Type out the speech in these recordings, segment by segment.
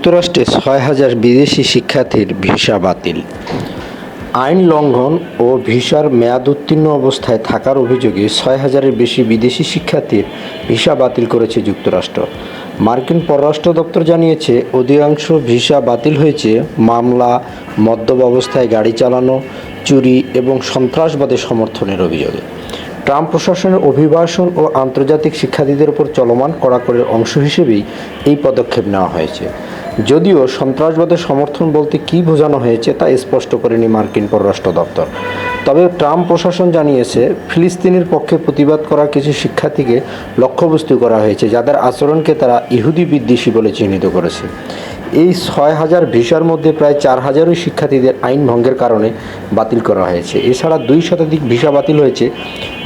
যুক্তরাষ্ট্রে ছয় হাজার বিদেশি শিক্ষার্থীর ভিসা বাতিল। আইন লঙ্ঘন ও ভিসার মেয়াদ উত্তীর্ণ অবস্থায় থাকার অভিযোগে ছয় হাজারের বেশি বিদেশি শিক্ষার্থীর ভিসা বাতিল করেছে যুক্তরাষ্ট্র। মার্কিন পররাষ্ট্র দপ্তর জানিয়েছে, অধিকাংশ ভিসা বাতিল হয়েছে মামলা, মদ্যপ অবস্থায় গাড়ি চালানো, চুরি এবং সন্ত্রাসবাদের সমর্থনের অভিযোগে। ট্রাম্প প্রশাসনের অভিবাসন ও আন্তর্জাতিক শিক্ষার্থীদের উপর চলমান কড়াকড়ির অংশ হিসেবেই এই পদক্ষেপ নেওয়া হয়েছে। যদিও সন্ত্রাসবাদের সমর্থন বলতে কী বোঝানো হয়েছে তা স্পষ্ট করেনি মার্কিন পররাষ্ট্র দপ্তর। তবে ট্রাম্প প্রশাসন জানিয়েছে, ফিলিস্তিনের পক্ষে প্রতিবাদ করা কিছু শিক্ষার্থীকে লক্ষ্যবস্তু করা হয়েছে, যাদের আচরণকে তারা ইহুদি বিদ্বেষী বলে চিহ্নিত করেছে। এই ছয় হাজার ভিসার মধ্যে প্রায় চার হাজারই শিক্ষার্থীদের আইন ভঙ্গের কারণে বাতিল করা হয়েছে। এছাড়া দুই শতাধিক ভিসা বাতিল হয়েছে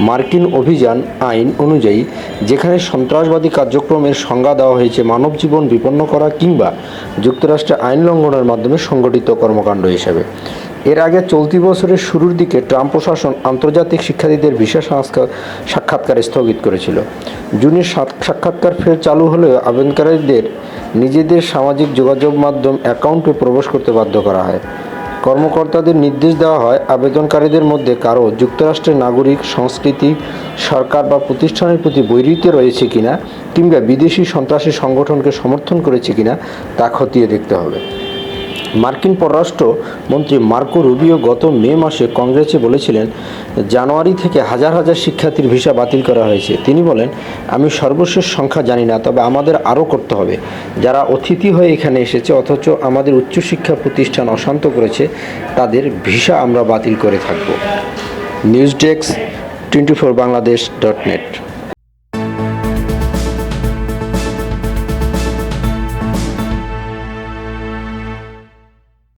মার্কিন অভিযান আইন অনুযায়ী, যেখানে সন্ত্রাসবাদী কার্যক্রমের সংজ্ঞা দেওয়া হয়েছে মানব জীবন বিপন্ন করা কিংবা যুক্তরাষ্ট্রে আইন লঙ্ঘনের মাধ্যমে সংগঠিত কর্মকাণ্ড হিসেবে। এর আগে চলতি বছরের শুরুর দিকে ট্রাম্প প্রশাসন আন্তর্জাতিক শিক্ষার্থীদের ভিসা সংস্কার সাক্ষাৎকার স্থগিত করেছিল। জুনের সাক্ষাৎকার ফের চালু হলেও আবেদনকারীদের নিজেদের সামাজিক যোগাযোগ মাধ্যম অ্যাকাউন্টে প্রবেশ করতে বাধ্য করা হয়। কর্মকর্তাদের নির্দেশ দেওয়া হয়, আবেদনকারীদের মধ্যে কারও যুক্তরাষ্ট্রের নাগরিক, সংস্কৃতি, সরকার বা প্রতিষ্ঠানের প্রতি বৈরিতে রয়েছে কিনা কিংবা বিদেশি সন্ত্রাসী সংগঠনকে সমর্থন করেছে কিনা তা খতিয়ে দেখতে হবে। মার্কিন পররাষ্ট্র মন্ত্রী মার্কো রুবিও গত মে মাসে কংগ্রেসে বলেছিলেন, জানুয়ারি থেকে হাজার হাজার শিক্ষার্থীর ভিসা বাতিল করা হয়েছে। তিনি বলেন, আমি সর্বশেষ সংখ্যা জানি না, তবে আমাদের আরও করতে হবে। যারা অতিথি হয়ে এখানে এসেছে, অথচ আমাদের উচ্চশিক্ষা প্রতিষ্ঠান অশান্ত করেছে, তাদের ভিসা আমরা বাতিল করে থাকব। News desk, twenty four Bangladesh dot net.